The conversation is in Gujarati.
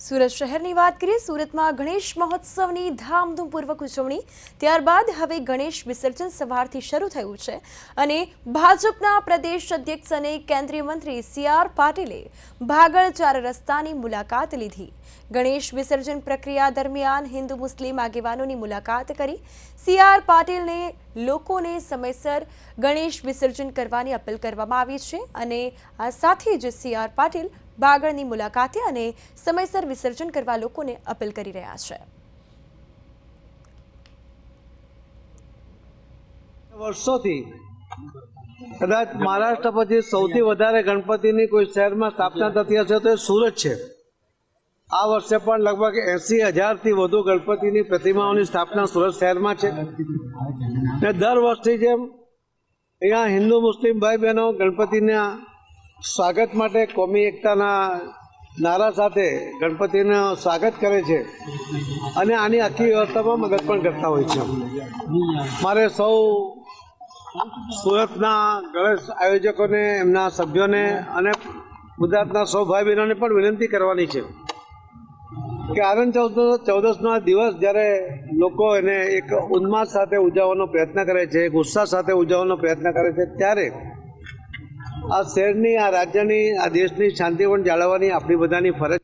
સુરત શહેરની વાત કરીએ, સુરતમાં ગણેશ મહોત્સવની ધામધૂમપૂર્વક ઉજવણી. ત્યારબાદ હવે ગણેશ વિસર્જન સવારથી શરૂ થયું છે અને ભાજપના પ્રદેશ અધ્યક્ષ અને કેન્દ્રીય મંત્રી સી આર પાટીલે ભાગળ ચાર રસ્તાની મુલાકાત લીધી. ગણેશ વિસર્જન પ્રક્રિયા દરમિયાન હિન્દુ મુસ્લિમ આગેવાનોની મુલાકાત કરી. સી આર પાટીલને લોકોને સમયસર ગણેશ વિસર્જન કરવાની અપીલ કરવામાં આવી છે અને આ સાથે જ સી આર પાટીલ બાગળની મુલાકાતે અને સમયસર વિસર્જન કરવા લોકોને અપીલ કરી રહ્યા છે. વર્ષોથી કદાચ મહારાષ્ટ્ર પછી સૌથી વધારે ગણપતિની કોઈ શહેરમાં સ્થાપના થતી હશે તો એ સુરત છે. આ વર્ષે પણ લગભગ એસી હજારથી વધુ ગણપતિની પ્રતિમાઓની સ્થાપના સુરત શહેરમાં છે. ને દર વર્ષની જેમ અહીંયા હિન્દુ મુસ્લિમ ભાઈ બહેનો ગણપતિના સ્વાગત માટે કોમી એકતાના નારા સાથે ગણપતિનું સ્વાગત કરે છે અને આની આખી વ્યવસ્થામાં મદદ પણ કરતા હોય છે. મારે સૌ સુરતના ગણેશ આયોજકોને, એમના સભ્યોને અને ગુજરાતના સૌ ભાઈ બહેનોને પણ વિનંતી કરવાની છે કે આનંદ ચૌદ ચૌદસનો દિવસ જ્યારે લોકો એને એક ઉન્માદ સાથે ઉજવવાનો પ્રયત્ન કરે છે ઉત્સાહ સાથે ઉજવવાનો પ્રયત્ન કરે છે, ત્યારે આ શહેરની આ રાજ્યની આ દેશની શાંતિ પણ જાળવવાની આપણી બધાની ફરજ